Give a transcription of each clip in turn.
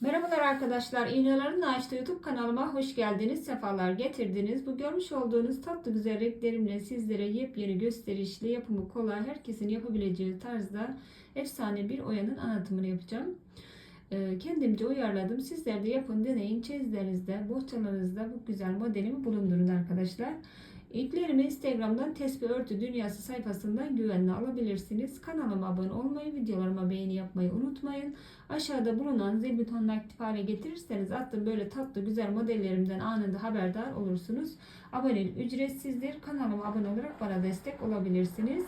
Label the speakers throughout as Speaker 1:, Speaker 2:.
Speaker 1: Merhabalar arkadaşlar. İğnelerin Açtığı YouTube kanalıma hoş geldiniz. Sefalar getirdiniz. Bu görmüş olduğunuz tatlı güzel renklerimle sizlere yepyeni gösterişli, yapımı kolay, herkesin yapabileceği tarzda efsane bir oyanın anlatımını yapacağım. Ee, Kendimce uyarladım. Sizler de yapın, deneyin. Çeyizlerinizde, bohçalarınızda bu güzel modelimi bulundurun arkadaşlar. İplerimi Instagram'dan Tesbih Örtü Dünyası sayfasından güvenle alabilirsiniz. Kanalıma abone olmayı, videolarıma beğeni yapmayı unutmayın. Aşağıda bulunan zil butonunu aktif hale getirirseniz attığım böyle tatlı güzel modellerimden anında haberdar olursunuz. Abonelik ücretsizdir. Kanalıma abone olarak bana destek olabilirsiniz.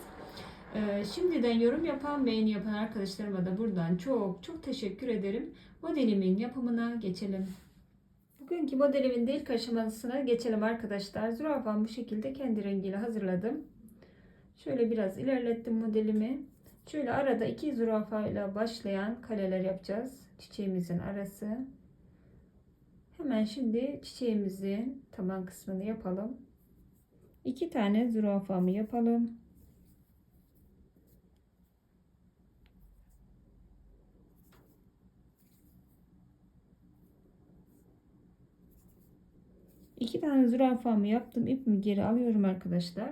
Speaker 1: Ee, şimdiden yorum yapan, beğeni yapan arkadaşlarıma da buradan çok çok teşekkür ederim. Modelimin yapımına geçelim. Bugünkü modelimin de ilk aşamasına geçelim arkadaşlar. Zürafamı bu şekilde kendi rengiyle hazırladım. Şöyle biraz ilerlettim modelimi. Şöyle arada iki zürafa ile başlayan kaleler yapacağız. Çiçeğimizin arası. Hemen şimdi çiçeğimizin taban kısmını yapalım. İki tane zürafamı yapalım. İki tane zürafamı yaptım. İpimi geri alıyorum arkadaşlar.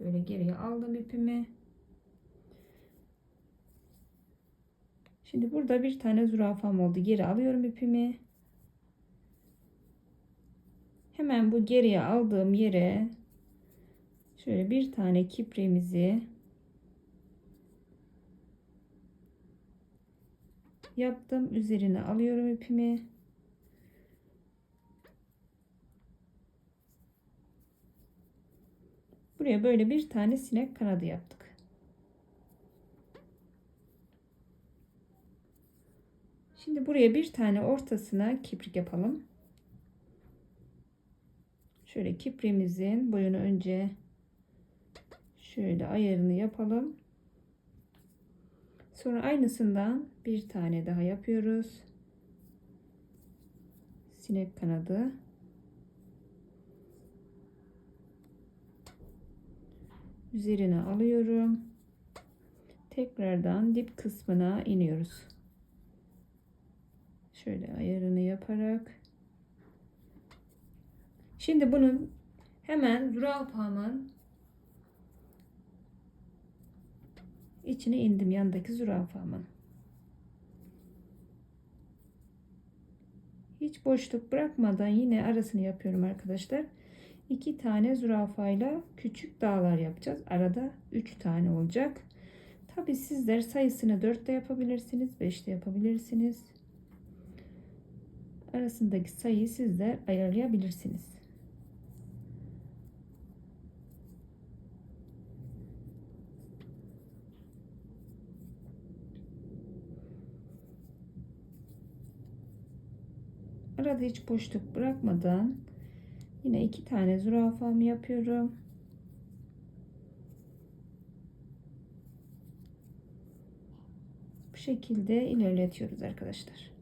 Speaker 1: Böyle geriye aldım ipimi. Şimdi burada bir tane zürafam oldu. Geri alıyorum ipimi. Hemen bu geriye aldığım yere şöyle bir tane kipremizi yaptım. Üzerine alıyorum ipimi. Buraya böyle bir tane sinek kanadı yaptık. Şimdi buraya bir tane ortasına kiprik yapalım. Şöyle kipriğimizin boyunu önce şöyle ayarını yapalım. Sonra aynısından bir tane daha yapıyoruz. Sinek kanadı. Üzerine alıyorum. Tekrardan dip kısmına iniyoruz. Şöyle ayarını yaparak. Şimdi bunun hemen zürafamın içine indim yandaki zürafamın. Hiç boşluk bırakmadan yine arasını yapıyorum arkadaşlar iki tane zürafayla küçük dağlar yapacağız. Arada üç tane olacak. Tabi sizler sayısını 4 de yapabilirsiniz. 5 de yapabilirsiniz. Arasındaki sayıyı sizler ayarlayabilirsiniz. Arada hiç boşluk bırakmadan Yine iki tane zürafamı yapıyorum. Bu şekilde ilerletiyoruz arkadaşlar.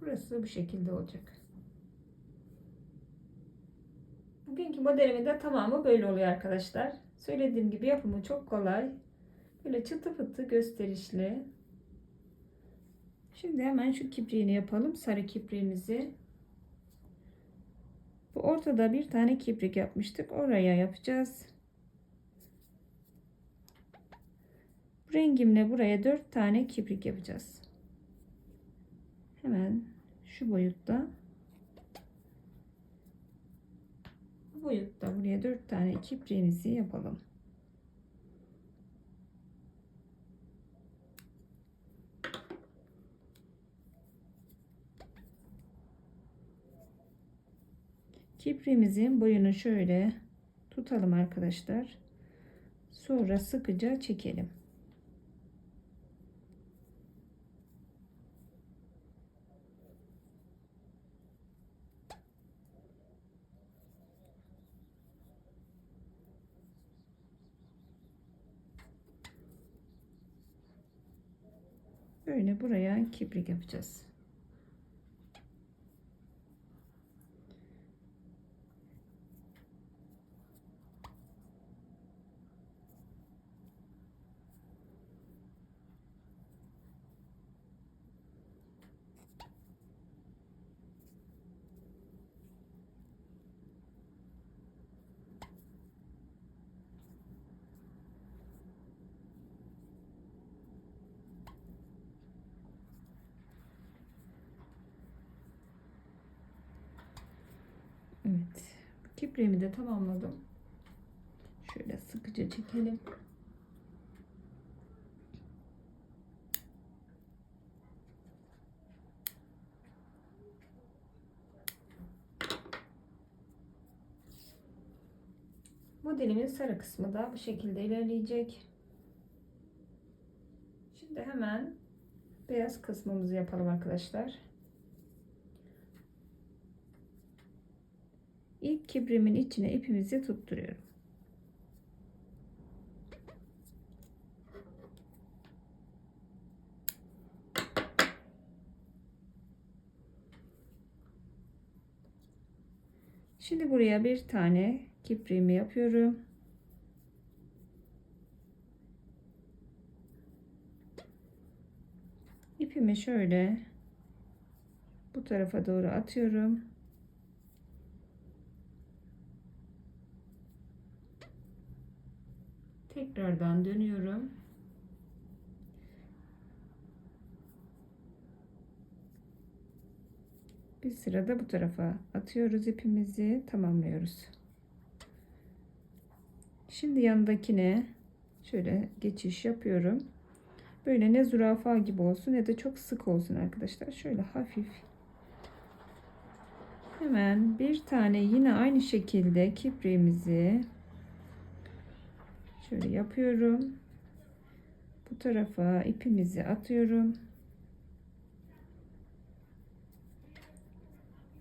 Speaker 1: Burası bu şekilde olacak. Bugünkü modelimin de tamamı böyle oluyor arkadaşlar. Söylediğim gibi yapımı çok kolay. Böyle çıtı pıtı gösterişli. Şimdi hemen şu kipriğini yapalım. Sarı kipriğimizi. Bu ortada bir tane kiprik yapmıştık. Oraya yapacağız. Rengimle buraya dört tane kiprik yapacağız. Hemen şu boyutta. Bu boyutta buraya dört tane kipriğimizi yapalım. Kipriğimizin boyunu şöyle tutalım arkadaşlar. Sonra sıkıca çekelim. Böyle buraya kiprik yapacağız. Kipriğimi de tamamladım. Şöyle sıkıca çekelim. Modelimin sarı kısmı da bu şekilde ilerleyecek. Şimdi hemen beyaz kısmımızı yapalım arkadaşlar. İlk kibrimin içine ipimizi tutturuyorum. Şimdi buraya bir tane kipriğimi yapıyorum. İpimi şöyle bu tarafa doğru atıyorum. Tekrardan dönüyorum. Bir sırada bu tarafa atıyoruz ipimizi tamamlıyoruz. Şimdi yanındakine şöyle geçiş yapıyorum. Böyle ne zürafa gibi olsun ne de çok sık olsun arkadaşlar. Şöyle hafif. Hemen bir tane yine aynı şekilde kipriğimizi şöyle yapıyorum. Bu tarafa ipimizi atıyorum.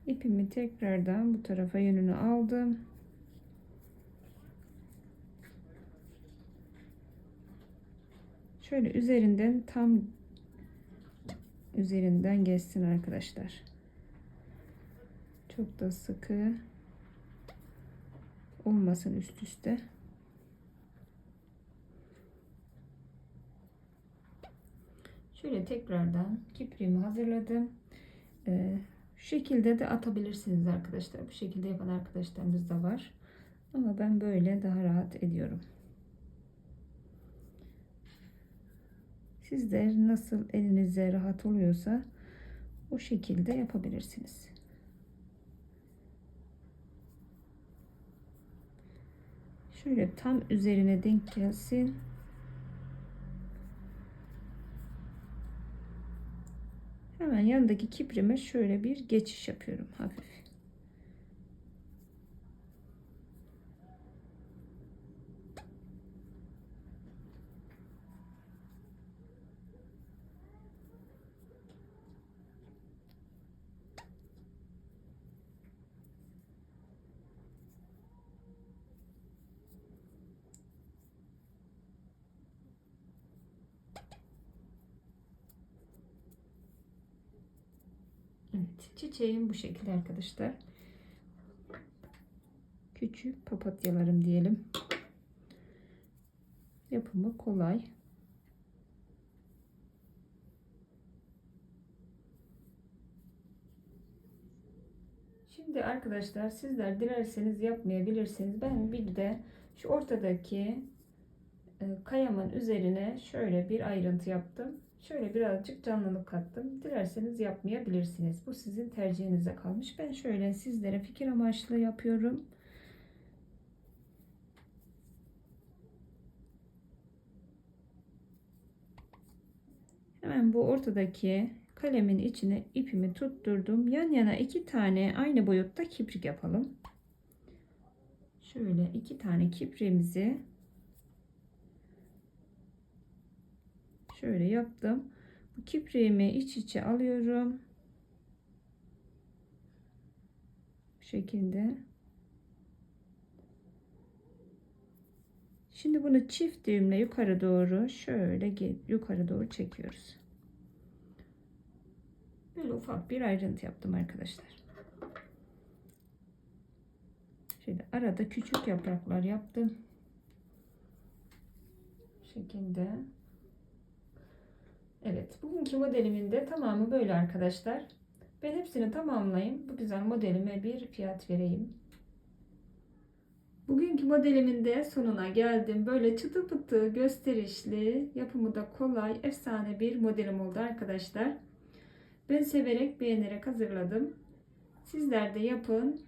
Speaker 1: İpimi tekrardan bu tarafa yönünü aldım. Şöyle üzerinden tam üzerinden geçsin arkadaşlar. Çok da sıkı olmasın üst üste. Şöyle tekrardan kipriğimi hazırladım. Ee, şu şekilde de atabilirsiniz arkadaşlar. Bu şekilde yapan arkadaşlarımız da var. Ama ben böyle daha rahat ediyorum. Sizler nasıl elinize rahat oluyorsa o şekilde yapabilirsiniz. Şöyle tam üzerine denk gelsin. Hemen yanındaki kiprime şöyle bir geçiş yapıyorum hafif. Evet, çiçeğim bu şekilde arkadaşlar. Küçük papatyalarım diyelim. Yapımı kolay. Şimdi arkadaşlar sizler dilerseniz yapmayabilirsiniz. Ben bir de şu ortadaki e, kayamın üzerine şöyle bir ayrıntı yaptım. Şöyle birazcık canlılık kattım. Dilerseniz yapmayabilirsiniz. Bu sizin tercihinize kalmış. Ben şöyle sizlere fikir amaçlı yapıyorum. Hemen bu ortadaki kalemin içine ipimi tutturdum. Yan yana iki tane aynı boyutta kiprik yapalım. Şöyle iki tane kipriğimizi şöyle yaptım. Bu kipriğimi iç içe alıyorum. Bu şekilde. Şimdi bunu çift düğümle yukarı doğru şöyle yukarı doğru çekiyoruz. Böyle ufak bir ayrıntı yaptım arkadaşlar. Şöyle arada küçük yapraklar yaptım. Bu şekilde. Evet, bugünkü modelimin de tamamı böyle arkadaşlar. Ben hepsini tamamlayayım. Bu güzel modelime bir fiyat vereyim. Bugünkü modelimin de sonuna geldim. Böyle çıtı pıtı gösterişli, yapımı da kolay, efsane bir modelim oldu arkadaşlar. Ben severek, beğenerek hazırladım. Sizler de yapın.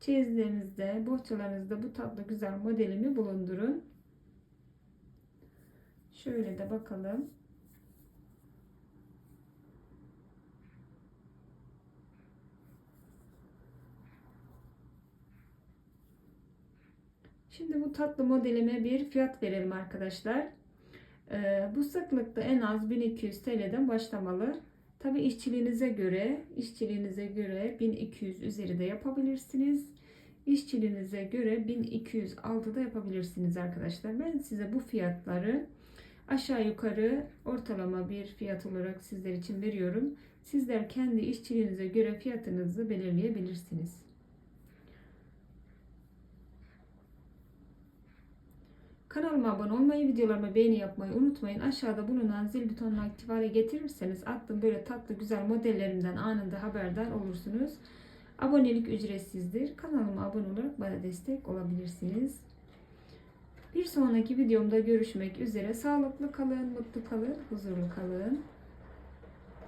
Speaker 1: Çeyizlerinizde, bohçalarınızda bu tatlı güzel modelimi bulundurun. Şöyle de bakalım. Şimdi bu tatlı modelime bir fiyat verelim arkadaşlar. Ee, bu sıklıkta en az 1200 TL'den başlamalı. Tabi işçiliğinize göre, işçiliğinize göre 1200 üzeri de yapabilirsiniz. İşçiliğinize göre 1200 altı da yapabilirsiniz arkadaşlar. Ben size bu fiyatları aşağı yukarı ortalama bir fiyat olarak sizler için veriyorum. Sizler kendi işçiliğinize göre fiyatınızı belirleyebilirsiniz. Kanalıma abone olmayı, videolarıma beğeni yapmayı unutmayın. Aşağıda bulunan zil butonunu aktif getirirseniz attığım böyle tatlı güzel modellerimden anında haberdar olursunuz. Abonelik ücretsizdir. Kanalıma abone olarak bana destek olabilirsiniz. Bir sonraki videomda görüşmek üzere. Sağlıklı kalın, mutlu kalın, huzurlu kalın.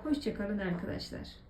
Speaker 1: Hoşçakalın arkadaşlar.